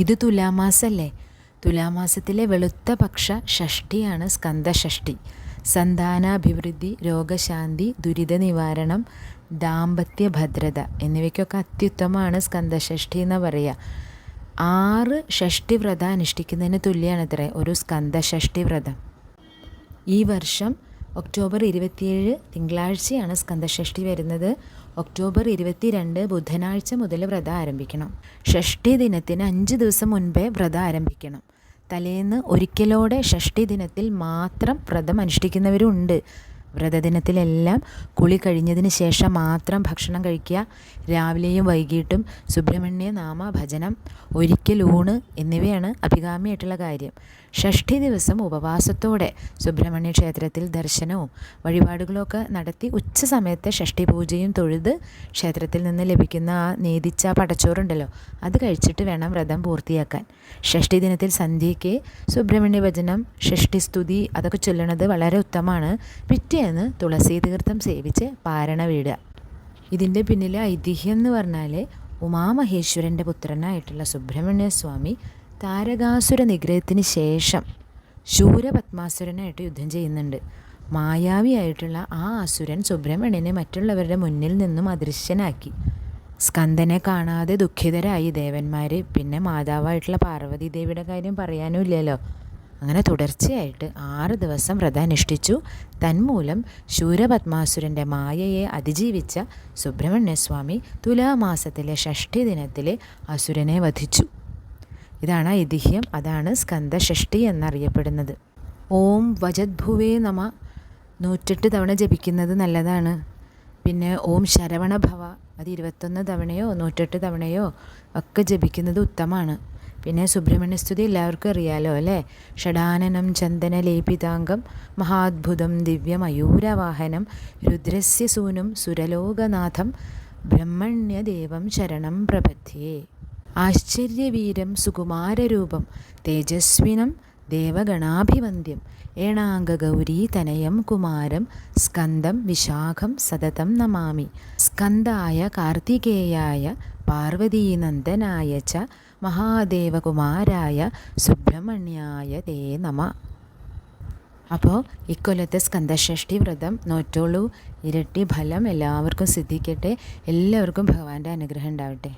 ഇത് തുലാമാസല്ലേ? തുലാമാസത്തിലെ വെളുത്ത പക്ഷ ഷഷ്ടിയാണ് സ്കന്ധഷഷ്ടി. സന്താനാഭിവൃദ്ധി രോഗശാന്തി ദുരിത നിവാരണം ദാമ്പത്യ ഭദ്രത എന്നിവയ്ക്കൊക്കെ അത്യുത്തമമാണ് സ്കന്ധഷഷ്ടി എന്ന് പറയുക ആറ് ഷഷ്ടി വ്രതം അനുഷ്ഠിക്കുന്നതിന് തുല്യമാണ് ഇത്ര ഒരു സ്കന്ധഷഷ്ടി വ്രതം. ഈ വർഷം ഒക്ടോബർ ഇരുപത്തിയേഴ് തിങ്കളാഴ്ചയാണ് സ്കന്ധഷഷ്ടി വരുന്നത്. ഒക്ടോബർ ഇരുപത്തിരണ്ട് ബുധനാഴ്ച മുതൽ വ്രതം ആരംഭിക്കണം. ഷഷ്ടി ദിനത്തിന് അഞ്ച് ദിവസം മുൻപേ വ്രതം ആരംഭിക്കണം. തലേന്ന് ഒരിക്കലോടെ ഷഷ്ടി ദിനത്തിൽ മാത്രം വ്രതം അനുഷ്ഠിക്കുന്നവരുണ്ട്. വ്രതദിനത്തിലെല്ലാം കുളി കഴിഞ്ഞതിന് ശേഷം മാത്രം ഭക്ഷണം കഴിക്കുക. രാവിലെയും വൈകിട്ടും സുബ്രഹ്മണ്യ നാമ ഭജനം ഒരിക്കൽ ഊണ് എന്നിവയാണ് അഭികാമ്യമായിട്ടുള്ള കാര്യം. ഷഷ്ഠി ദിവസം ഉപവാസത്തോടെ സുബ്രഹ്മണ്യ ക്ഷേത്രത്തിൽ ദർശനവും വഴിപാടുകളൊക്കെ നടത്തി ഉച്ച സമയത്ത് ഷഷ്ഠി പൂജയും തൊഴുത് ക്ഷേത്രത്തിൽ നിന്ന് ലഭിക്കുന്ന ആ നേതിച്ച പടച്ചോറുണ്ടല്ലോ അത് കഴിച്ചിട്ട് വേണം വ്രതം പൂർത്തിയാക്കാൻ. ഷഷ്ഠി ദിനത്തിൽ സന്ധ്യയ്ക്ക് സുബ്രഹ്മണ്യ ഭജനം ഷഷ്ഠി സ്തുതി അതൊക്കെ ചൊല്ലണത് വളരെ ഉത്തമമാണ്. പിറ്റേന്ന് തുളസി തീർത്ഥം സേവിച്ച് പാരണ വീടുക? ഇതിന്റെ പിന്നിലെ ഐതിഹ്യം എന്ന് പറഞ്ഞാൽ ഉമാമഹേശ്വരന്റെ പുത്രനായിട്ടുള്ള സുബ്രഹ്മണ്യ സ്വാമി താരകാസുര നിഗ്രഹത്തിന് ശേഷം ശൂരപത്മാസുരനായിട്ട് യുദ്ധം ചെയ്യുന്നുണ്ട്. മായാവിയായിട്ടുള്ള ആ അസുരൻ സുബ്രഹ്മണ്യനെ മറ്റുള്ളവരുടെ മുന്നിൽ നിന്നും അദൃശ്യനാക്കി. സ്കന്ദനെ കാണാതെ ദുഃഖിതരായി ദേവന്മാർ പിന്നെ മാതാവായിട്ടുള്ള പാർവതി ദേവിയുടെ കാര്യം പറയാനും ഇല്ലല്ലോ അങ്ങനെ തുടർച്ചയായിട്ട് ആറ് ദിവസം വ്രതം അനുഷ്ഠിച്ചു തന്മൂലം ശൂരപത്മാസുരന്റെ മായയെ അതിജീവിച്ച സുബ്രഹ്മണ്യസ്വാമി തുലാമാസത്തിലെ ഷഷ്ഠി ദിനത്തിലെ അസുരനെ വധിച്ചു. ഇതാണ് ഐതിഹ്യം. അതാണ് സ്കന്ദഷഷ്ടി എന്നറിയപ്പെടുന്നത്. ഓം വജദ്ഭുവേ നമ. നൂറ്റെട്ട് തവണ ജപിക്കുന്നത് നല്ലതാണ്. പിന്നെ ഓം ശരവണ ഭവ അത് ഇരുപത്തൊന്ന് തവണയോ നൂറ്റെട്ട് തവണയോ ഒക്കെ ജപിക്കുന്നത് ഉത്തമമാണ്. പിന്നെ സുബ്രഹ്മണ്യസ്തുതി എല്ലാവർക്കും അറിയാലോ അല്ലേ? ഷടാനനം ചന്ദന ലേപിതാംഗം മഹാത്ഭുതം രുദ്രസ്യ സൂനും സുരലോകനാഥം ബ്രഹ്മണ്യദേവം ശരണം പ്രപദ്ധ്യേ. ആശ്ചര്യവീരം സുകുമാരരൂപം തേജസ്വിനം ദേവഗണാഭിവന്ദ്യം. ഏണാംഗഗൗരീ തനയം കുമാരം സ്കന്ദം വിശാഖം സതതം നമാമി. സ്കന്ദായ കാർത്തികേയായ പാർവതീനന്ദനായ ച മഹാദേവകുമാരായ സുബ്രഹ്മണ്യായ തേ നമ. അപ്പോൾ ഇക്കൊല്ലത്തെ സ്കന്ധഷ്ഠി വ്രതം നോറ്റോളൂ ഇരട്ടി ഫലം എല്ലാവർക്കും സിദ്ധിക്കട്ടെ. എല്ലാവർക്കും ഭഗവാന്റെ അനുഗ്രഹം ഉണ്ടാവട്ടെ.